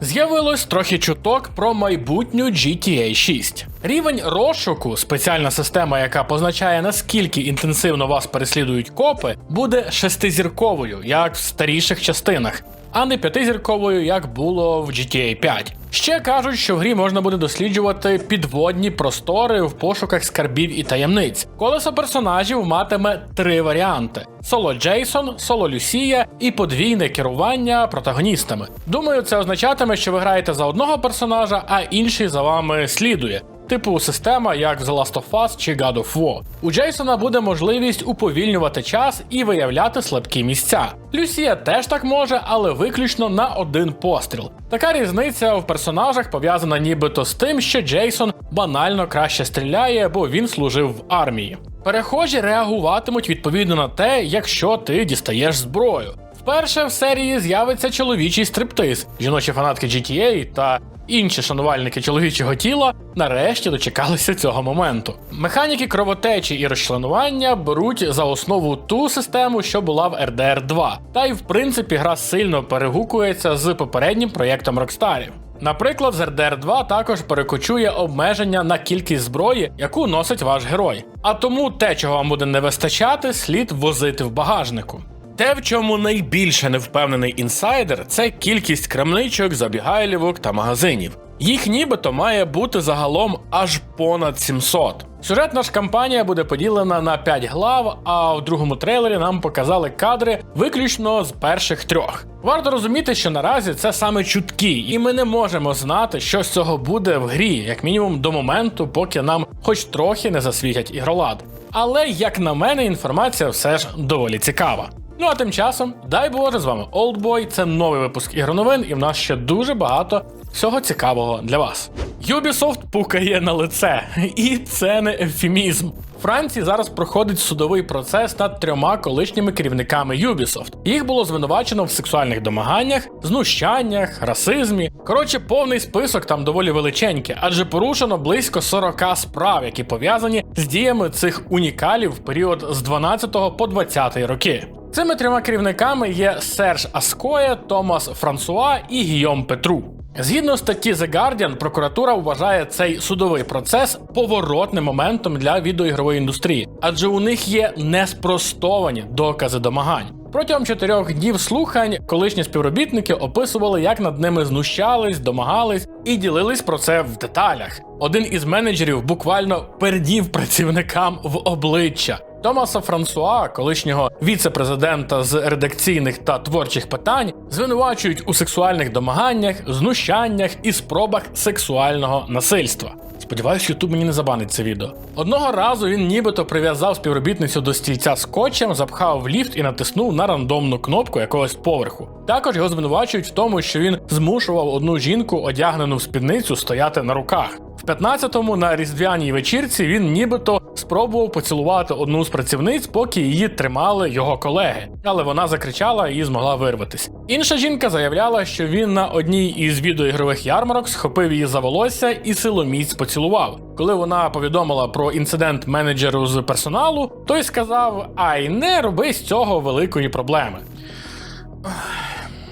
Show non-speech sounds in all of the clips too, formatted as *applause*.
З'явилось трохи чуток про майбутню GTA 6. Рівень розшуку, спеціальна система, яка позначає наскільки інтенсивно вас переслідують копи, буде шестизірковою, як в старіших частинах, а не п'ятизірковою, як було в GTA 5. Ще кажуть, що в грі можна буде досліджувати підводні простори в пошуках скарбів і таємниць. Колесо персонажів матиме три варіанти: соло Джейсон, соло Люсія і подвійне керування протагоністами. Думаю, це означатиме, що ви граєте за одного персонажа, а інший за вами слідує. Типу система, як The Last of Us чи God of War. У Джейсона буде можливість уповільнювати час і виявляти слабкі місця. Люсія теж так може, але виключно на один постріл. Така різниця в персонажах пов'язана нібито з тим, що Джейсон банально краще стріляє, бо він служив в армії. Перехожі реагуватимуть відповідно на те, якщо ти дістаєш зброю. Вперше в серії з'явиться чоловічий стриптиз. Жіночі фанатки GTA та інші шанувальники чоловічого тіла нарешті дочекалися цього моменту. Механіки кровотечі і розчленування беруть за основу ту систему, що була в RDR 2. Та й в принципі гра сильно перегукується з попереднім проєктом Rockstar. Наприклад, з RDR 2 також перекочує обмеження на кількість зброї, яку носить ваш герой. А тому те, чого вам буде не вистачати, слід возити в багажнику. Те, в чому найбільше невпевнений інсайдер, це кількість крамничок, забігайлівок та магазинів. Їх нібито має бути загалом аж понад 700. Сюжетна ж кампанія буде поділена на 5 глав, а в другому трейлері нам показали кадри виключно з перших трьох. Варто розуміти, що наразі це саме чутки, і ми не можемо знати, що з цього буде в грі, як мінімум до моменту, поки нам хоч трохи не засвітять ігролад. Але як на мене, інформація все ж доволі цікава. Ну а тим часом, дай Боже, з вами Олдбой, це новий випуск ігроновин, і в нас ще дуже багато всього цікавого для вас. Ubisoft пукає на лице, і це не ефемізм. Франції зараз проходить судовий процес над трьома колишніми керівниками Ubisoft. Їх було звинувачено в сексуальних домаганнях, знущаннях, расизмі. Коротше, повний список там доволі величенький, адже порушено близько 40 справ, які пов'язані з діями цих унікалів в період з 12 по 20 роки. Цими трьома керівниками є Серж Аскоє, Томас Франсуа і Гійом Петру. Згідно статті The Guardian, прокуратура вважає цей судовий процес поворотним моментом для відеоігрової індустрії, адже у них є неспростовані докази домагань. Протягом чотирьох днів слухань колишні співробітники описували, як над ними знущались, домагались і ділились про це в деталях. Один із менеджерів буквально пердів працівникам в обличчя. Томаса Франсуа, колишнього віце-президента з редакційних та творчих питань, звинувачують у сексуальних домаганнях, знущаннях і спробах сексуального насильства. Сподіваюсь, Ютуб мені не забанить це відео. Одного разу він нібито прив'язав співробітницю до стільця скотчем, запхав в ліфт і натиснув на рандомну кнопку якогось поверху. Також його звинувачують в тому, що він змушував одну жінку, одягнену в спідницю, стояти на руках. В 15-му на різдвяній вечірці він нібито спробував поцілувати одну з працівниць, поки її тримали його колеги, але вона закричала і змогла вирватися. Інша жінка заявляла, що він на одній із відеоігрових ярмарок схопив її за волосся і силоміць поцілував. Коли вона повідомила про інцидент менеджеру з персоналу, той сказав: Ай, не роби з цього великої проблеми.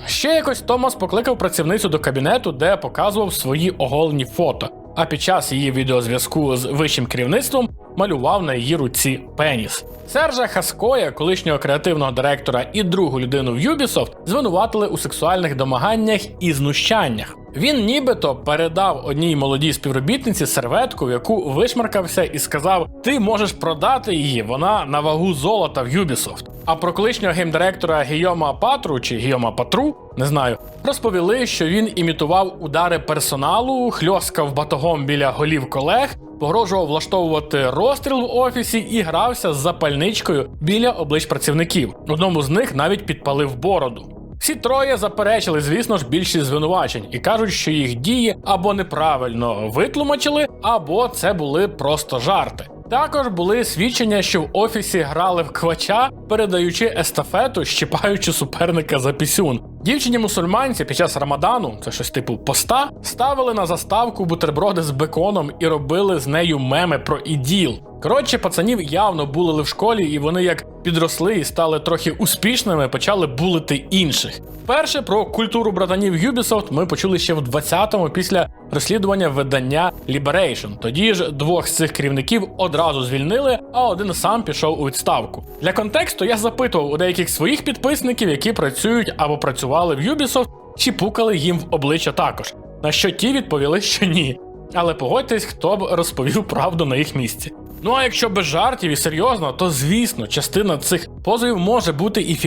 Ще якось Томас покликав працівницю до кабінету, де показував свої оголені фото. А під час її відеозв'язку з вищим керівництвом малював на її руці пеніс. Сержа Хаскоя, колишнього креативного директора і другу людину в Ubisoft, звинуватили у сексуальних домаганнях і знущаннях. Він нібито передав одній молодій співробітниці серветку, в яку вишмаркався і сказав: Ти можеш продати її, вона на вагу золота в Ubisoft. А про колишнього геймдиректора Гійома Патру чи Гійома Патру, не знаю, розповіли, що він імітував удари персоналу, хльоскав батогом біля голів колег, погрожував влаштовувати розстріл в офісі і грався з запальничкою біля облич працівників. Одному з них навіть підпалив бороду. Всі троє заперечили, звісно ж, більшість звинувачень і кажуть, що їх дії або неправильно витлумачили, або це були просто жарти. Також були свідчення, що в офісі грали в квача, передаючи естафету, щипаючи суперника за пісюн. Дівчині мусульманці під час Рамадану, це щось типу поста, ставили на заставку бутерброди з беконом і робили з нею меми про іділ. Коротше, пацанів явно булили в школі, і вони як підросли і стали трохи успішними, почали булити інших. Перше про культуру братанів Ubisoft ми почули ще в 20-му після розслідування видання Liberation. Тоді ж двох з цих керівників одразу звільнили, а один сам пішов у відставку. Для контексту я запитував у деяких своїх підписників, які працюють або працювали в Ubisoft, чи пукали їм в обличчя також. На що ті відповіли, що ні. Але погодьтесь, хто б розповів правду на їх місці. Ну а якщо без жартів і серйозно, то звісно, частина цих позовів може бути і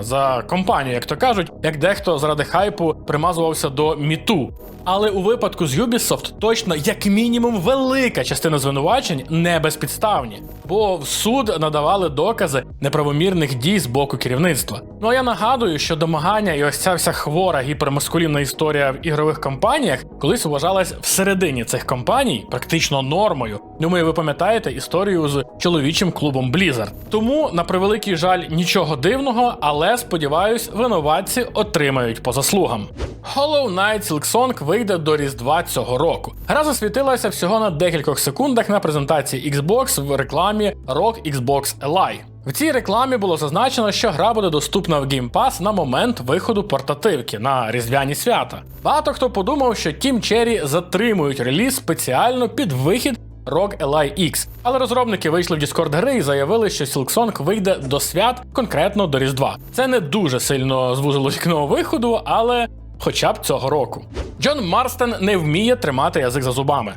за компанію, як то кажуть, як дехто заради хайпу примазувався до міту. Але у випадку з Ubisoft точно як мінімум велика частина звинувачень не безпідставні, бо в суд надавали докази неправомірних дій з боку керівництва. Ну а я нагадую, що домагання і ось ця вся хвора гіпермаскулінна історія в ігрових компаніях колись вважалась всередині цих компаній практично нормою. Думаю, ви пам'ятаєте історію з чоловічим клубом Blizzard. Тому, на превеликий жаль, нічого дивного, але сподіваюсь, винуватці отримають по заслугам. Hollow Knight Silksong вийде до Різдва цього року. Гра засвітилася всього на декількох секундах на презентації Xbox в рекламі Rock Xbox Ally. В цій рекламі було зазначено, що гра буде доступна в Game Pass на момент виходу портативки на різдвяні свята. Багато хто подумав, що Team Cherry затримують реліз спеціально під вихід ROG Ally X. Але розробники вийшли в Discord гри і заявили, що Silksong вийде до свят, конкретно до Різдва. Це не дуже сильно звузило вікно виходу, але хоча б цього року. Джон Марстен не вміє тримати язик за зубами.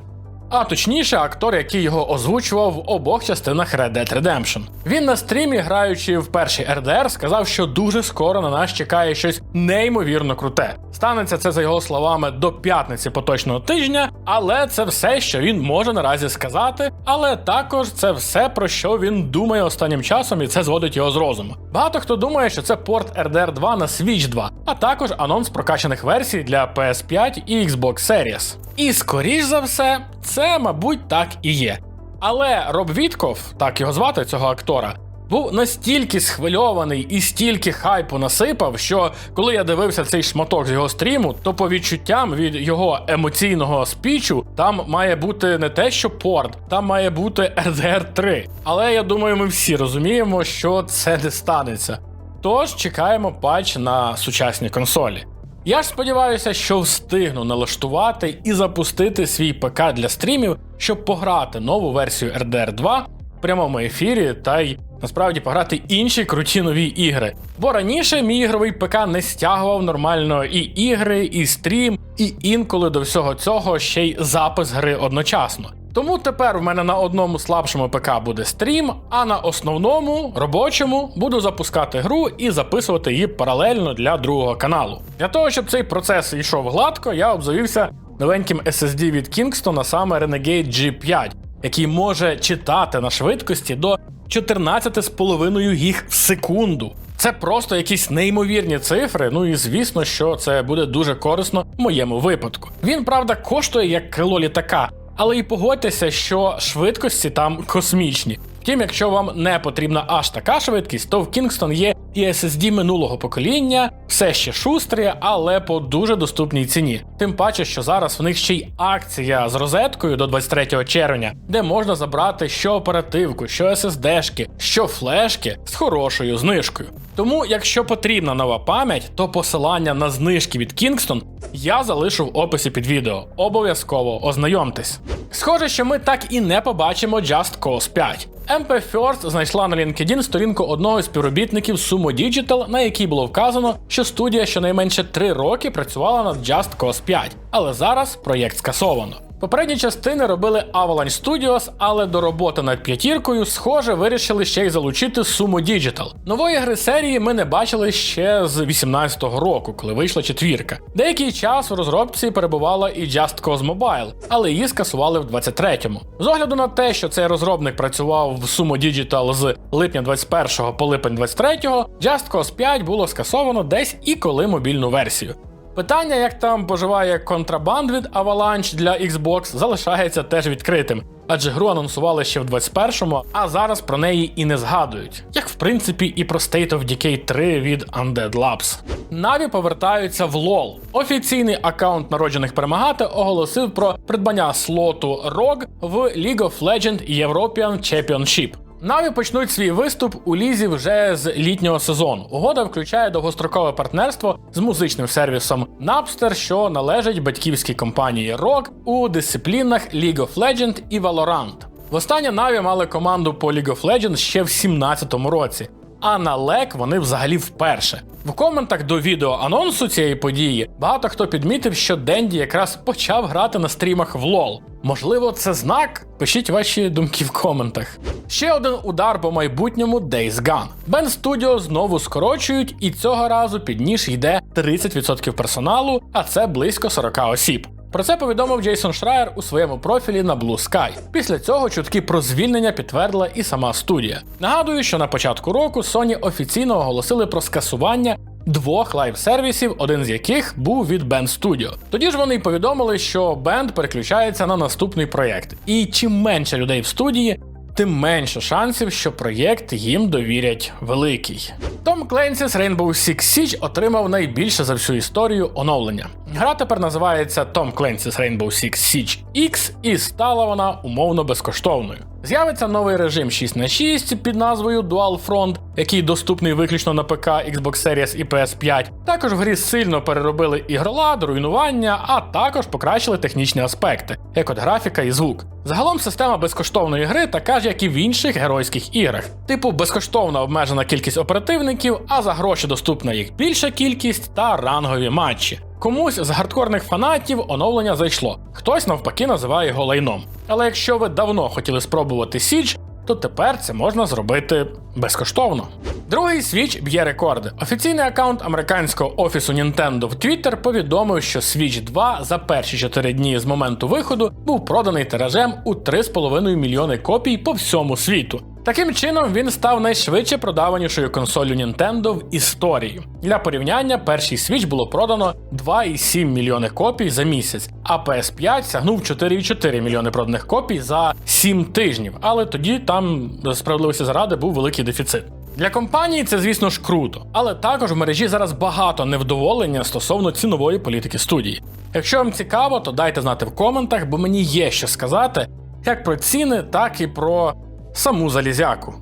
А точніше, актор, який його озвучував в обох частинах Red Dead Redemption. Він на стрімі, граючи в перший RDR, сказав, що дуже скоро на нас чекає щось неймовірно круте. Станеться це за його словами до п'ятниці поточного тижня, але це все, що він може наразі сказати. Але також це все, про що він думає останнім часом, і це зводить його з розуму. Багато хто думає, що це порт RDR 2 на Switch 2, а також анонс прокачаних версій для PS5 і Xbox Series. І скоріш за все, це, мабуть, так і є. Але Роб Вітков, так його звати, цього актора, був настільки схвильований і стільки хайпу насипав, що коли я дивився цей шматок з його стріму, то по відчуттям від його емоційного спічу там має бути не те, що порт, там має бути RDR 3. Але я думаю, ми всі розуміємо, що це не станеться. Тож чекаємо патч на сучасній консолі. Я ж сподіваюся, що встигну налаштувати і запустити свій ПК для стрімів, щоб пограти нову версію RDR 2 в прямому ефірі та й насправді пограти інші круті нові ігри. Бо раніше мій ігровий ПК не стягував нормально і ігри, і стрім, і інколи до всього цього ще й запис гри одночасно. Тому тепер в мене на одному слабшому ПК буде стрім, а на основному робочому буду запускати гру і записувати її паралельно для другого каналу. Для того, щоб цей процес йшов гладко, я обзавівся новеньким SSD від Kingston, а саме Renegade G5, який може читати на швидкості до 14,5 гіг в секунду. Це просто якісь неймовірні цифри. Ну і звісно, що це буде дуже корисно в моєму випадку. Він правда коштує як крило літака, але і погодьтеся, що швидкості там космічні. Втім, якщо вам не потрібна аж така швидкість, то в Kingston є і SSD минулого покоління, все ще шустрі, але по дуже доступній ціні. Тим паче, що зараз в них ще й акція з розеткою до 23 червня, де можна забрати що оперативку, що SSD-шки, що флешки з хорошою знижкою. Тому, якщо потрібна нова пам'ять, то посилання на знижки від Kingston я залишу в описі під відео. Обов'язково ознайомтесь. Схоже, що ми так і не побачимо Just Cause 5. MP First знайшла на LinkedIn сторінку одного з співробітників Sumo Digital, на якій було вказано, що студія щонайменше 3 роки працювала над Just Cause 5, але зараз проєкт скасовано. Попередні частини робили Avalanche Studios, але до роботи над п'ятіркою, схоже, вирішили ще й залучити Sumo Digital. Нової гри серії ми не бачили ще з 18-го року, коли вийшла четвірка. Деякий час у розробці перебувала і Just Cause Mobile, але її скасували в 23-му. З огляду на те, що цей розробник працював в Sumo Digital з липня 21 по липень 23-го, Just Cause 5 було скасовано десь і коли мобільну версію. Питання, як там поживає контрабанд від Avalanche для Xbox, залишається теж відкритим, адже гру анонсували ще в 21-му, а зараз про неї і не згадують, як в принципі і про State of Decay 3 від Undead Labs. Наві повертаються в LoL. Офіційний аккаунт народжених перемагати оголосив про придбання слоту ROG в League of Legends European Championship. Наві почнуть свій виступ у лізі вже з літнього сезону. Угода включає довгострокове партнерство з музичним сервісом Napster, що належить батьківській компанії Rock у дисциплінах League of Legends і Valorant. Востаннє Наві мали команду по League of Legends ще в 2017 році. А на лек вони взагалі вперше. В коментах до відео анонсу цієї події багато хто підмітив, що Денді якраз почав грати на стрімах в LoL. Можливо, це знак? Пишіть ваші думки в коментах. Ще один удар по майбутньому Days Gone. Band Studio знову скорочують, і цього разу під ніж йде 30% персоналу, а це близько 40 осіб. Про це повідомив Джейсон Шраєр у своєму профілі на Blue Sky. Після цього чутки про звільнення підтвердила і сама студія. Нагадую, що на початку року Sony офіційно оголосили про скасування двох лайв-сервісів, один з яких був від Band Studio. Тоді ж вони й повідомили, що Band переключається на наступний проєкт. І чим менше людей в студії, тим менше шансів, що проєкт їм довірять великий. Том Clancy's Rainbow Six Siege отримав найбільше за всю історію оновлення. Гра тепер називається Tom Clancy's Rainbow Six Siege X і стала вона умовно безкоштовною. З'явиться новий режим 6 на 6 під назвою Dual Front, який доступний виключно на ПК, Xbox Series і PS5. Також в грі сильно переробили ігролад, руйнування, а також покращили технічні аспекти, як от графіка і звук. Загалом система безкоштовної гри така ж, як і в інших геройських іграх. Типу безкоштовна обмежена кількість оперативників, а за гроші доступна їх більша кількість та рангові матчі. Комусь з гардкорних фанатів оновлення зайшло, хтось навпаки називає його лайном. Але якщо ви давно хотіли спробувати Siege, то тепер це можна зробити безкоштовно. Другий Switch б'є рекорди. Офіційний аккаунт американського офісу Nintendo в Twitter повідомив, що Switch 2 за перші 4 дні з моменту виходу був проданий тиражем у 3,5 мільйони копій по всьому світу. Таким чином він став найшвидше продаванішою консолью Nintendo в історії. Для порівняння, перший Switch було продано 2,7 мільйони копій за місяць, а PS5 сягнув 4,4 мільйони проданих копій за 7 тижнів. Але тоді там справедливості заради був великий дефіцит. Для компанії це, звісно ж, круто, але також в мережі зараз багато невдоволення стосовно цінової політики студії. Якщо вам цікаво, то дайте знати в коментах, бо мені є що сказати як про ціни, так і про саму залізяку.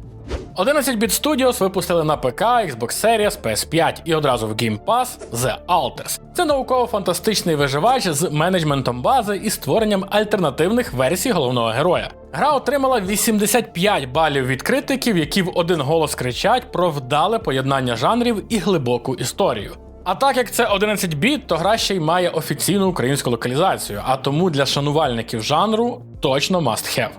11 Bit Studios випустили на ПК, Xbox Series, PS5 і одразу в Game Pass The Alters. Це науково-фантастичний виживач з менеджментом бази і створенням альтернативних версій головного героя. Гра отримала 85 балів від критиків, які в один голос кричать про вдале поєднання жанрів і глибоку історію. А так як це 11 біт, то гра ще й має офіційну українську локалізацію, а тому для шанувальників жанру точно must have.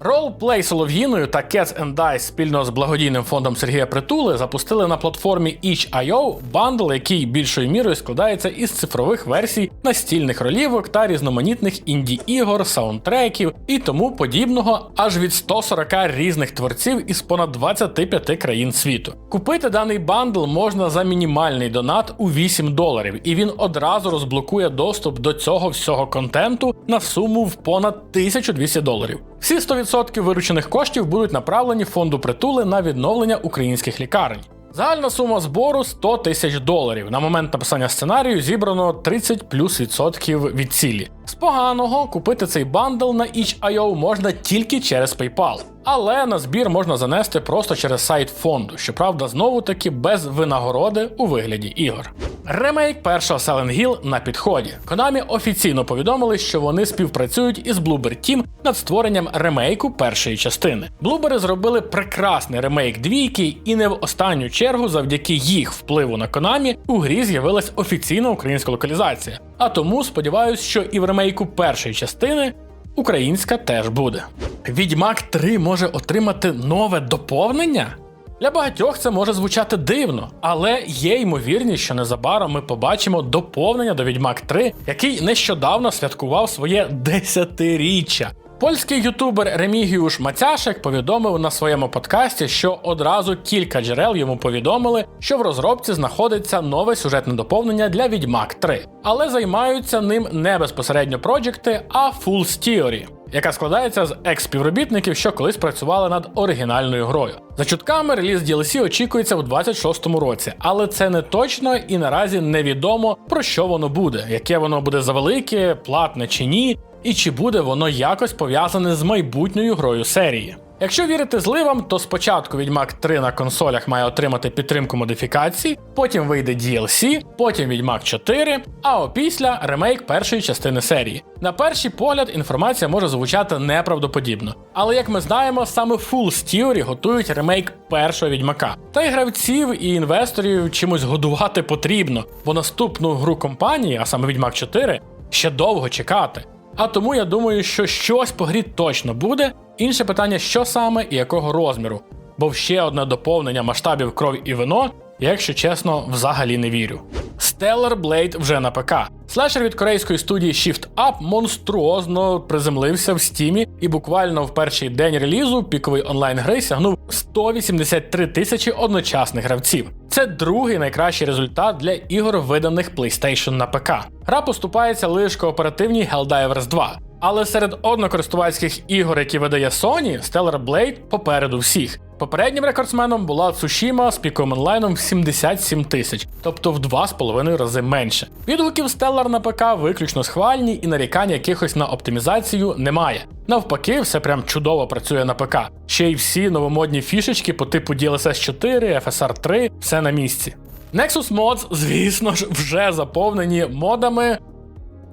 Ролплей Солов'їною та Cats and Dice спільно з благодійним фондом Сергія Притули запустили на платформі Itch.io бандл, який більшою мірою складається із цифрових версій настільних ролівок та різноманітних інді-ігор, саундтреків і тому подібного аж від 140 різних творців із понад 25 країн світу. Купити даний бандл можна за мінімальний донат у 8 доларів, і він одразу розблокує доступ до цього всього контенту на суму в понад 1200 доларів. Всі 100% виручених коштів будуть направлені фонду притули на відновлення українських лікарень. Загальна сума збору 100 тисяч доларів. На момент написання сценарію зібрано 30 плюс відсотків від цілі. З поганого купити цей бандл на itch.io можна тільки через PayPal. Але на збір можна занести просто через сайт фонду, щоправда, знову таки без винагороди у вигляді ігор. Ремейк першого Silent Hill на підході. Konami офіційно повідомили, що вони співпрацюють із Bloober Team над створенням ремейку першої частини. Блубери зробили прекрасний ремейк двійки, і не в останню чергу, завдяки їх впливу на Konami, у грі з'явилась офіційна українська локалізація. А тому сподіваюсь, що і в ремейку першої частини українська теж буде. Відьмак 3 може отримати нове доповнення? Для багатьох це може звучати дивно, але є ймовірність, що незабаром ми побачимо доповнення до Відьмак 3, який нещодавно святкував своє десятиріччя. Польський ютубер Ремігіуш Мацяшек повідомив на своєму подкасті, що одразу кілька джерел йому повідомили, що в розробці знаходиться нове сюжетне доповнення для Відьмак 3, але займаються ним не безпосередньо проджекти, а Fool's Theory. Яка складається з екс-співробітників, що колись працювали над оригінальною грою. За чутками, реліз DLC очікується у 26-му році, але це не точно і наразі невідомо про що воно буде, яке воно буде завелике, платне чи ні, і чи буде воно якось пов'язане з майбутньою грою серії. Якщо вірити зливам, то спочатку Відьмак 3 на консолях має отримати підтримку модифікацій, потім вийде DLC, потім Відьмак 4, а опісля ремейк першої частини серії. На перший погляд інформація може звучати неправдоподібно, але як ми знаємо, саме Full Theory готують ремейк першого відьмака. Та й гравців і інвесторів чимось годувати потрібно, бо наступну гру компанії, а саме Відьмак 4, ще довго чекати. А тому я думаю, що щось по грі точно буде. Інше питання, що саме і якого розміру. Бо ще одне доповнення масштабів кров і вино, я, якщо чесно, взагалі не вірю. Stellar Blade вже на ПК. Слешер від корейської студії Shift Up монструозно приземлився в стімі, і буквально в перший день релізу піковий онлайн гри сягнув 183 тисячі одночасних гравців. Це другий найкращий результат для ігор, виданих PlayStation на ПК. Гра поступається лише кооперативній Helldivers 2. Але серед однокористувацьких ігор, які видає Sony, Stellar Blade попереду всіх. Попереднім рекордсменом була Tsushima з піковим онлайном в 77 тисяч, тобто в 2,5 рази менше. Відгуків Stellar на ПК виключно схвальні і нарікань якихось на оптимізацію немає. Навпаки, все прям чудово працює на ПК. Ще й всі новомодні фішечки по типу DLSS 4, FSR 3, все на місці. Nexus Mods, звісно ж, вже заповнені модами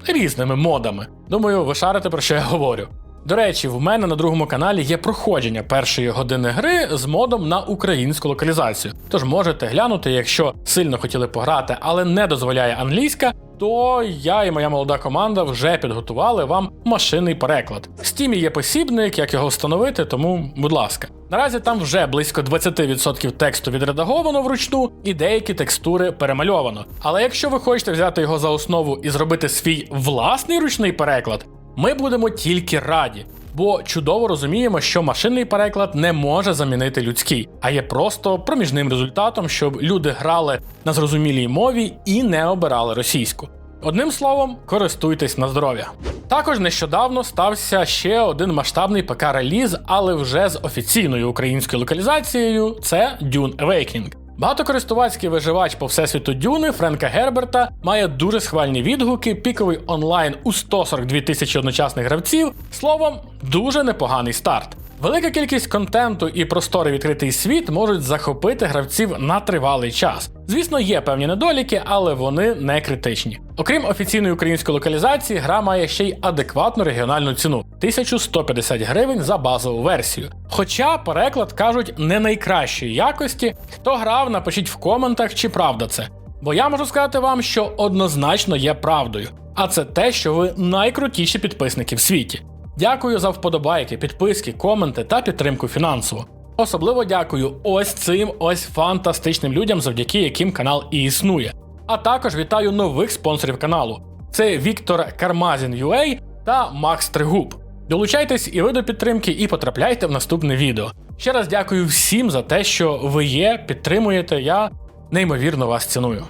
різними модами. Думаю, ви шарите про що я говорю. До речі, в мене на другому каналі є проходження першої години гри з модом на українську локалізацію. Тож можете глянути, якщо сильно хотіли пограти, але не дозволяє англійська, то я і моя молода команда вже підготували вам машинний переклад. В стімі є посібник, як його встановити, тому, будь ласка. Наразі там вже близько 20% тексту відредаговано вручну і деякі текстури перемальовано. Але якщо ви хочете взяти його за основу і зробити свій власний ручний переклад, ми будемо тільки раді. Бо чудово розуміємо, що машинний переклад не може замінити людський, а є просто проміжним результатом, щоб люди грали на зрозумілій мові і не обирали російську. Одним словом, користуйтесь на здоров'я. Також нещодавно стався ще один масштабний ПК-реліз, але вже з офіційною українською локалізацією це Dune Awakening. Багатокористувацький виживач по всесвіту Дюни Френка Герберта має дуже схвальні відгуки, піковий онлайн у 142 тисячі одночасних гравців. Словом, дуже непоганий старт. Велика кількість контенту і просторий відкритий світ можуть захопити гравців на тривалий час. Звісно, є певні недоліки, але вони не критичні. Окрім офіційної української локалізації, гра має ще й адекватну регіональну ціну 1150 гривень за базову версію. Хоча переклад кажуть не найкращої якості. Хто грав, напишіть в коментах, чи правда це. Бо я можу сказати вам, що однозначно є правдою. А це те, що ви найкрутіші підписники в світі. Дякую за вподобайки, підписки, коменти та підтримку фінансово. Особливо дякую ось цим ось фантастичним людям, завдяки яким канал і існує. А також вітаю нових спонсорів каналу: це Віктор Кармазін UA та Макс Тригуб. Долучайтесь і ви до підтримки, і потрапляйте в наступне відео. Ще раз дякую всім за те, що ви є, підтримуєте. Я неймовірно вас ціную.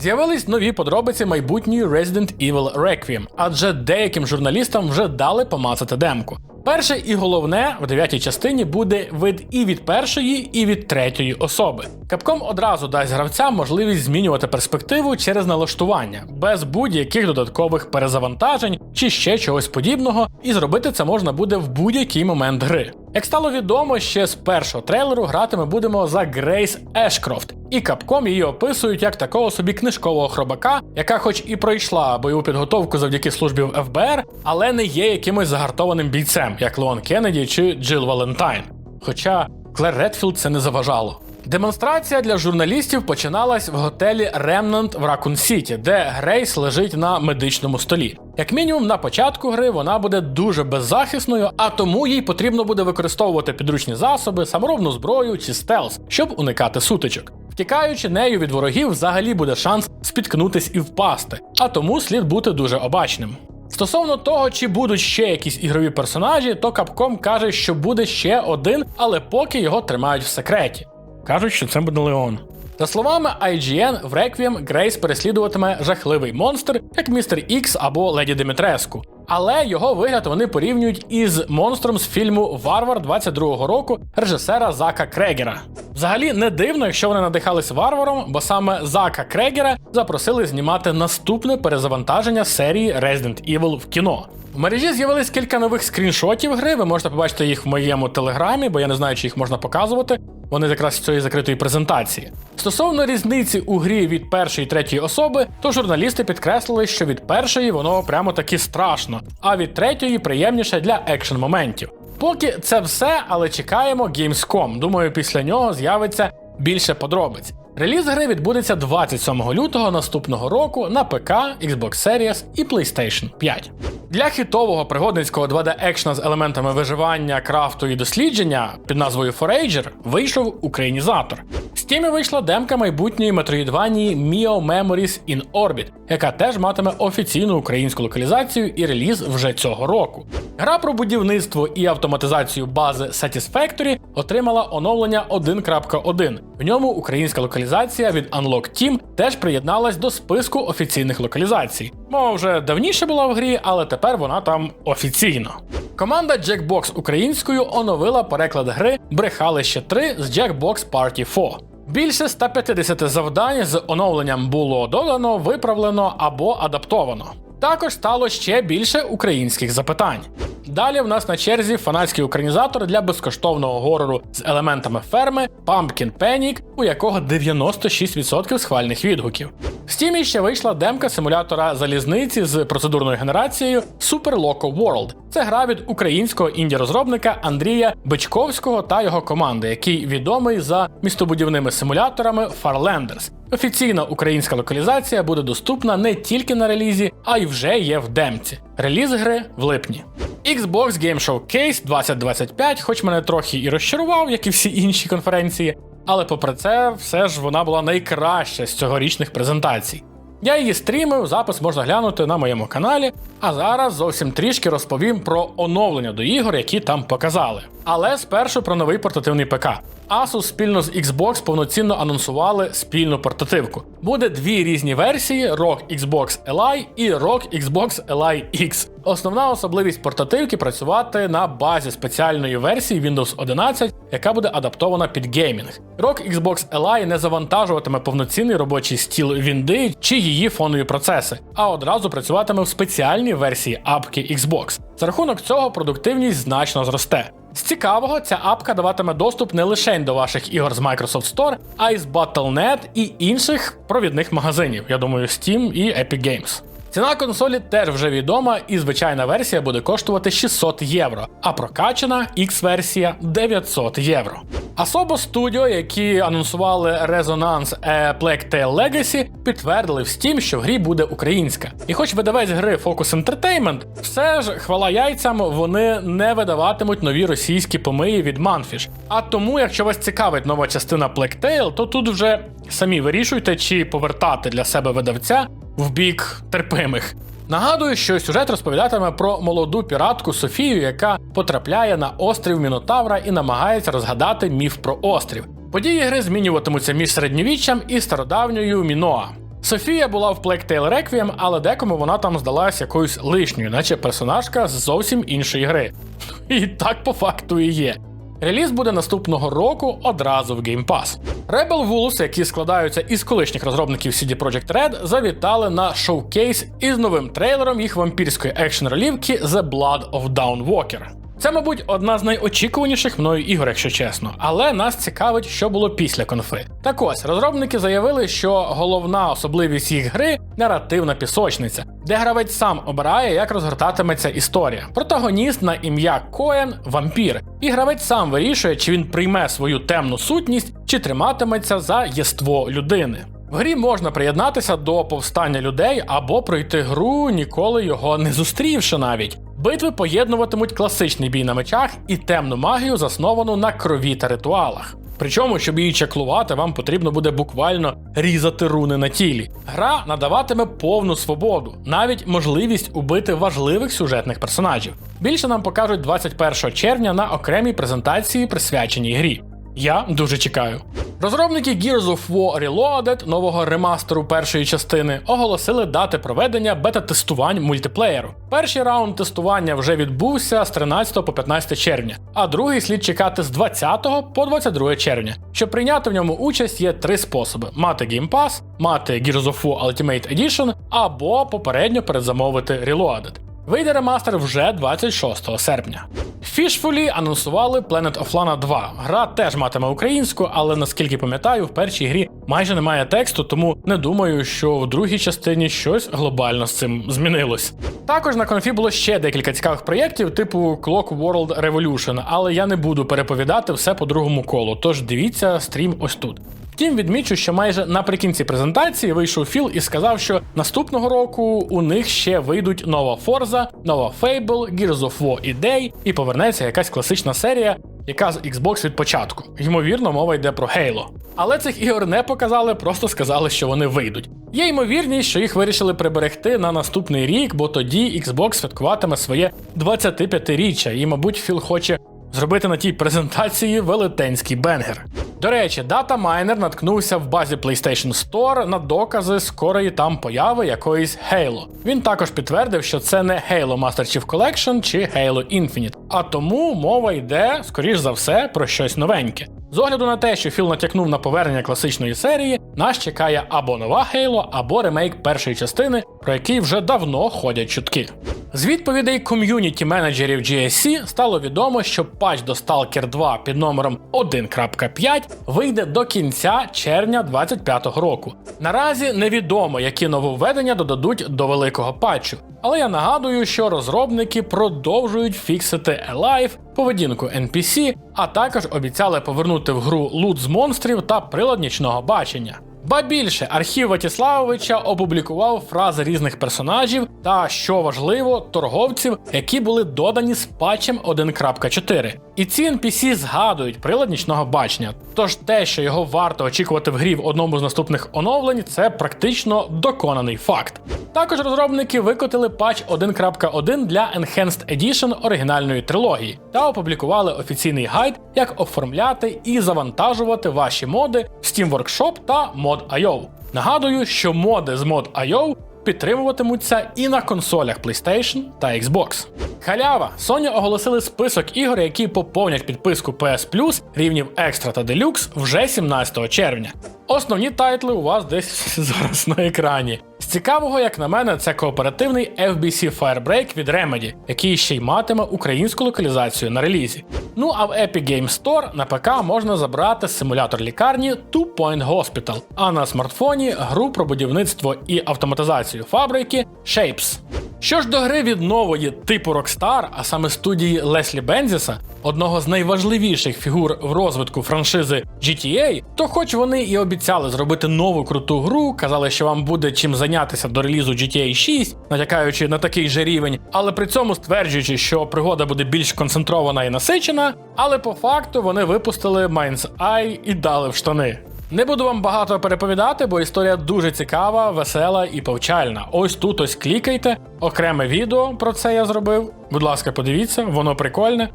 З'явились нові подробиці майбутньої Resident Evil Requiem, адже деяким журналістам вже дали помацати демку. Перше і головне в дев'ятій частині буде вид і від першої, і від третьої особи. Капком одразу дасть гравцям можливість змінювати перспективу через налаштування, без будь-яких додаткових перезавантажень чи ще чогось подібного, і зробити це можна буде в будь-який момент гри. Як стало відомо, ще з першого трейлеру грати ми будемо за Грейс Ешкрофт, і капком її описують як такого собі книжкового хробака, яка, хоч і пройшла бойову підготовку завдяки службі в ФБР, але не є якимось загартованим бійцем, як Леон Кеннеді чи Джил Валентайн. Хоча Клер Редфілд це не заважало. Демонстрація для журналістів починалась в готелі Remnant в Ракун Сіті, де Грейс лежить на медичному столі. Як мінімум, на початку гри вона буде дуже беззахисною, а тому їй потрібно буде використовувати підручні засоби, саморобну зброю чи стелс, щоб уникати сутичок. Втікаючи нею від ворогів, взагалі буде шанс спіткнутись і впасти, а тому слід бути дуже обачним. Стосовно того, чи будуть ще якісь ігрові персонажі, то Capcom каже, що буде ще один, але поки його тримають в секреті. Кажуть, що це буде Леон. За словами IGN, в Requiem Грейс переслідуватиме жахливий монстр, як містер Ікс або Леді Димитреску. Але його вигляд вони порівнюють із монстром з фільму Варвар 22-го року режисера Зака Крегера. Взагалі не дивно, якщо вони надихались варваром, бо саме Зака Крегера запросили знімати наступне перезавантаження серії Resident Evil в кіно. В мережі з'явились кілька нових скріншотів гри. Ви можете побачити їх в моєму телеграмі, бо я не знаю, чи їх можна показувати. Вони якраз цієї закритої презентації. Стосовно різниці у грі від першої і третьої особи, то журналісти підкреслили, що від першої воно прямо таки страшно, а від третьої приємніше для екшн моментів. Поки це все, але чекаємо Gamescom. Думаю, після нього з'явиться більше подробиць. Реліз гри відбудеться 27 лютого наступного року на ПК, Xbox Series і PlayStation 5. Для хітового пригодницького 2D-екшна з елементами виживання, крафту і дослідження під назвою Forager вийшов українізатор. Steam вийшла демка майбутньої метроїдванії Mio Memories in Orbit, яка теж матиме офіційну українську локалізацію і реліз вже цього року. Гра про будівництво і автоматизацію бази Satisfactory отримала оновлення 1.1. В ньому українська локалізація від Unlock Team теж приєдналась до списку офіційних локалізацій. Мова вже давніше була в грі, але тепер вона там офіційно. Команда Jackbox українською оновила переклад гри Брехалище 3 з Jackbox Party 4. Більше 150 завдань з оновленням було додано, виправлено або адаптовано. Також стало ще більше українських запитань. Далі в нас на черзі фанатський українізатор для безкоштовного горору з елементами ферми Pumpkin Panic, у якого 96% схвальних відгуків. Steam ще вийшла демка симулятора залізниці з процедурною генерацією Super Loco World. Це гра від українського інді-розробника Андрія Бичковського та його команди, який відомий за містобудівними симуляторами Farlanders. Офіційна українська локалізація буде доступна не тільки на релізі, а й вже є в демці. Реліз гри в липні. Xbox Game Showcase 2025, хоч мене трохи і розчарував, як і всі інші конференції, але попри це, все ж вона була найкраща з цьогорічних презентацій. Я її стрімив, запис можна глянути на моєму каналі, а зараз зовсім трішки розповім про оновлення до ігор, які там показали. Але спершу про новий портативний ПК. Asus спільно з Xbox повноцінно анонсували спільну портативку. Буде дві різні версії: ROG Xbox Li і ROG Xbox Li X. Основна особливість портативки працювати на базі спеціальної версії Windows 11, яка буде адаптована під геймінг. ROG Xbox Li не завантажуватиме повноцінний робочий стіл Вінди чи її фонові процеси, а одразу працюватиме в спеціальній версії апки Xbox. За рахунок цього продуктивність значно зросте. З цікавого, ця апка даватиме доступ не лише до ваших ігор з Microsoft Store, а й з Battle.net і інших провідних магазинів. Я думаю, Steam і Epic Games. Ціна консолі теж вже відома, і звичайна версія буде коштувати 600 євро, а прокачана X-версія 900 євро. Особо Studio, які анонсували A Plague Tale Legacy, підтвердили в Steam, що в грі буде українська. І хоч видавець гри Focus Entertainment, все ж хвала яйцям вони не видаватимуть нові російські помиї від Manfish. А тому, якщо вас цікавить нова частина Plague Tale, то тут вже самі вирішуйте, чи повертати для себе видавця в бік терпимих. Нагадую, що сюжет розповідатиме про молоду піратку Софію, яка потрапляє на острів Мінотавра і намагається розгадати міф про острів. Події гри змінюватимуться між середньовіччям і стародавньою Міноа. Софія була в Plague Tale Requiem, але декому вона там здалась якоюсь лишньою, наче персонажка з зовсім іншої гри. *laughs* І так по факту і є. Реліз буде наступного року одразу в Game Pass. Rebel Wolves, які складаються із колишніх розробників CD Projekt Red, завітали на шоукейс із новим трейлером їх вампірської екшн-ролівки The Blood of Dawnwalker. Це, мабуть, одна з найочікуваніших мною ігор, якщо чесно, але нас цікавить, що було після конфи. Так ось розробники заявили, що головна особливість їх гри наративна пісочниця, де гравець сам обирає, як розгортатиметься історія. Протагоніст на ім'я Коен вампір, і гравець сам вирішує, чи він прийме свою темну сутність, чи триматиметься за єство людини. В грі можна приєднатися до повстання людей або пройти гру, ніколи його не зустрівши навіть. Битви поєднуватимуть класичний бій на мечах і темну магію, засновану на крові та ритуалах. Причому, щоб її чаклувати, вам потрібно буде буквально різати руни на тілі. Гра надаватиме повну свободу, навіть можливість убити важливих сюжетних персонажів. Більше нам покажуть 21 червня на окремій презентації, присвяченій грі. Я дуже чекаю. Розробники Gears of War Reloaded, нового ремастеру першої частини, оголосили дати проведення бета-тестувань мультиплеєру. Перший раунд тестування вже відбувся з 13 по 15 червня, а другий слід чекати з 20 по 22 червня. Щоб прийняти в ньому участь, є три способи: мати Game Pass, мати Gears of War Ultimate Edition або попередньо передзамовити Reloaded. Вийде ремастер вже 26 серпня. Fishfully анонсували Planet of Lana 2. Гра теж матиме українську, але наскільки пам'ятаю, в першій грі майже немає тексту, тому не думаю, що в другій частині щось глобально з цим змінилось. Також на конфі було ще декілька цікавих проєктів, типу Clock World Revolution, але я не буду переповідати все по другому колу, тож дивіться стрім ось тут. Втім, відмічу, що майже наприкінці презентації вийшов Філ і сказав, що наступного року у них ще вийдуть нова Forza, нова Fable, Gears of War і Day, і повернеться якась класична серія, яка з Xbox від початку. Ймовірно, мова йде про Halo. Але цих ігор не показали, просто сказали, що вони вийдуть. Є ймовірність, що їх вирішили приберегти на наступний рік, бо тоді Xbox святкуватиме своє 25-річчя, і, мабуть, Філ хоче зробити на тій презентації велетенський бенгер. До речі, дата-майнер наткнувся в базі PlayStation Store на докази скорої там появи якоїсь Halo. Він також підтвердив, що це не Halo Master Chief Collection чи Halo Infinite, а тому мова йде, скоріш за все, про щось новеньке. З огляду на те, що Філ натякнув на повернення класичної серії, нас чекає або нова Halo, або ремейк першої частини, про який вже давно ходять чутки. З відповідей ком'юніті менеджерів GSC стало відомо, що патч до Stalker 2 під номером 1.5 вийде до кінця червня 2025 року. Наразі невідомо, які нововведення додадуть до великого патчу. Але я нагадую, що розробники продовжують фіксити Alive, поведінку NPC, а також обіцяли повернути в гру лут з монстрів та прилад нічного бачення. Ба більше, архів Ватіславовича опублікував фрази різних персонажів та, що важливо, торговців, які були додані з патчем 1.4. І ці NPC згадують прилад нічного бачення. Тож те, що його варто очікувати в грі в одному з наступних оновлень, це практично доконаний факт. Також розробники викотили патч 1.1 для Enhanced Edition оригінальної трилогії та опублікували офіційний гайд, як оформляти і завантажувати ваші моди в Steam Workshop та Mod.io. Нагадую, що моди з Mod.io підтримуватимуться і на консолях PlayStation та Xbox. Халява! Sony оголосили список ігор, які поповнять підписку PS Plus рівнів Extra та Deluxe вже 17 червня. Основні тайтли у вас десь *laughs* зараз на екрані. З цікавого, як на мене, це кооперативний FBC Firebreak від Remedy, який ще й матиме українську локалізацію на релізі. Ну а в Epic Games Store на ПК можна забрати симулятор лікарні Two Point Hospital, а на смартфоні гру про будівництво і автоматизацію фабрики Shapes. Що ж до гри від нової типу Rockstar, а саме студії Леслі Бензіса, одного з найважливіших фігур в розвитку франшизи GTA, то хоч вони і обіцяли зробити нову круту гру, казали, що вам буде чим зайнятися до релізу GTA 6, натякаючи на такий же рівень, але при цьому стверджуючи, що пригода буде більш концентрована і насичена, але по факту вони випустили Mind's Eye і дали в штани. Не буду вам багато переповідати, бо історія дуже цікава, весела і повчальна. Ось тут ось клікайте. Окреме відео про це я зробив. Будь ласка, подивіться, воно прикольне.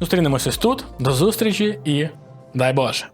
Зустрінемося тут. До зустрічі і дай Боже!